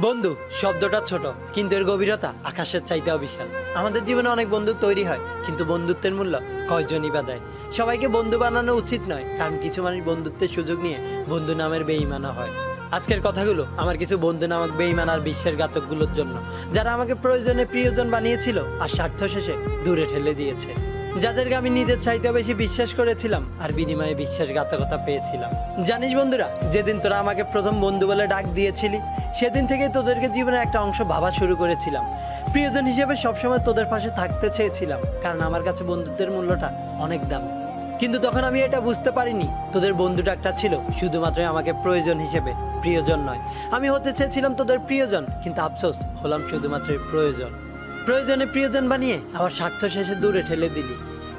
বন্ধু, শব্দটা ছোট, কিন্তু এর গভীরতা আকাশের চাইতেও বিশাল। আমাদের জীবনে অনেক বন্ধু তৈরি হয়, কিন্তু বন্ধুত্বের মূল্য কয়জনই বা দেয়? সবাইকে বন্ধু বানানো উচিত নয়, কারণ কিছু মানুষ বন্ধুত্বের সুযোগ নিয়ে বন্ধু নামের বেইমানও হয়। আজকের কথাগুলো আমার কিছু বন্ধু নামক বেইমান আর বিশ্বের ঘাতকগুলোর জন্য, যারা আমাকে প্রয়োজনে প্রিয়জন বানিয়েছিল আর স্বার্থ শেষে দূরে ঠেলে দিয়েছে। যাদেরকে আমি নিজের চাইতেও বেশি বিশ্বাস করেছিলাম আর বিনিময়ে বিশ্বাসঘাতকতা পেয়েছিলাম। জানিস বন্ধুরা, যেদিন তোরা আমাকে প্রথম বন্ধু বলে ডাক দিয়েছিলি, সেদিন থেকে তোদেরকে জীবনের একটা অংশ ভাবা শুরু করেছিলাম। প্রিয়জন হিসেবে সবসময় তোদের পাশে থাকতে চেয়েছিলাম, কারণ আমার কাছে বন্ধুত্বের মূল্যটা অনেক দাম। কিন্তু তখন আমি এটা বুঝতে পারিনি, তোদের বন্ধুটা একটা ছিল, শুধুমাত্র আমাকে প্রয়োজন হিসেবে, প্রিয়জন নয়। আমি হতে চেয়েছিলাম তোদের প্রিয়জন, কিন্তু আফসোস, হলাম শুধুমাত্র প্রয়োজন। প্রয়োজনে প্রিয়জন বানিয়ে আবার স্বার্থ শেষে দূরে ঠেলে দিলি।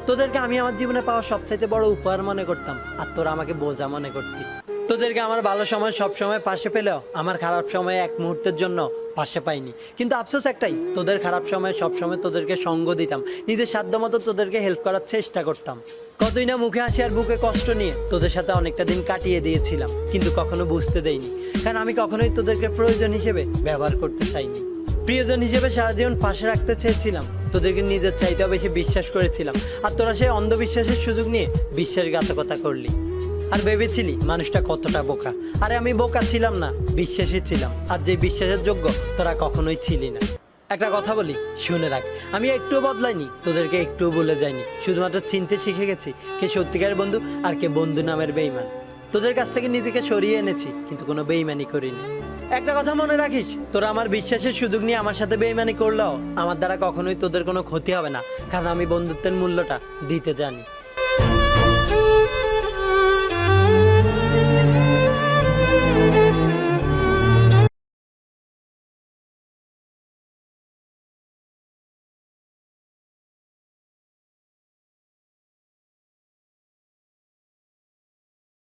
তোদেরকে আমি আমার জীবনে পাওয়া সবচাইতে বড় উপহার মনে করতাম, আর তোরা আমাকে বোঝা মনে করতি। তোদেরকে আমার ভালো সময় সব সময় পাশে পেলেও আমার খারাপ সময় এক মুহূর্তের জন্য পাশে পাইনি। কিন্তু আফসোস একটাই, তোদের খারাপ সময় সব সময় তোদেরকে সঙ্গ দিতাম, নিজের সাধ্য মতো তোদেরকে হেল্প করার চেষ্টা করতাম। কতই না মুখে হাসি আর বুকে কষ্ট নিয়ে তোদের সাথে অনেকটা দিন কাটিয়ে দিয়েছিলাম, কিন্তু কখনো বুঝতে দেইনি। কারণ আমি কখনোই তোদেরকে প্রয়োজন হিসেবে ব্যবহার করতে চাইনি। প্রিয়জন হিসেবে সারা জীবন পাশে রাখতে চেয়েছিলাম। তোদেরকে নিজের চাইতেও বেশি বিশ্বাস করেছিলাম। আর তোরা সেই অন্ধবিশ্বাসের সুযোগ নিয়ে বিশ্বাসঘাতকতা করলি। আর ভেবেছিলি মানুষটা কতটা বোকা। আরে আমি বোকা ছিলাম না, বিশ্বাসী ছিলাম। আর যে বিশ্বাসের যোগ্য তোরা কখনোই ছিলি না। একটা কথা বলি, শুনে রাখ। আমি একটুও বদলাইনি, তোদেরকে একটুও বলে যাইনি। শুধুমাত্র চিনতে শিখে গেছি, কে সত্যিকারের বন্ধু আর কে বন্ধু নামের বেইমান। তোদের কাছ থেকে নিজেকে সরিয়ে এনেছি, কিন্তু কোনো বেইমানি করিনি। একটা কথা মনে রাখিস, তোরা আমার বিশ্বাসের সুযোগ নিয়ে আমার সাথে বেইমানি করলেও আমার দ্বারা কখনোই তোদের কোনো ক্ষতি হবে না, কারণ আমি বন্ধুত্বের মূল্যটা দিতে জানি।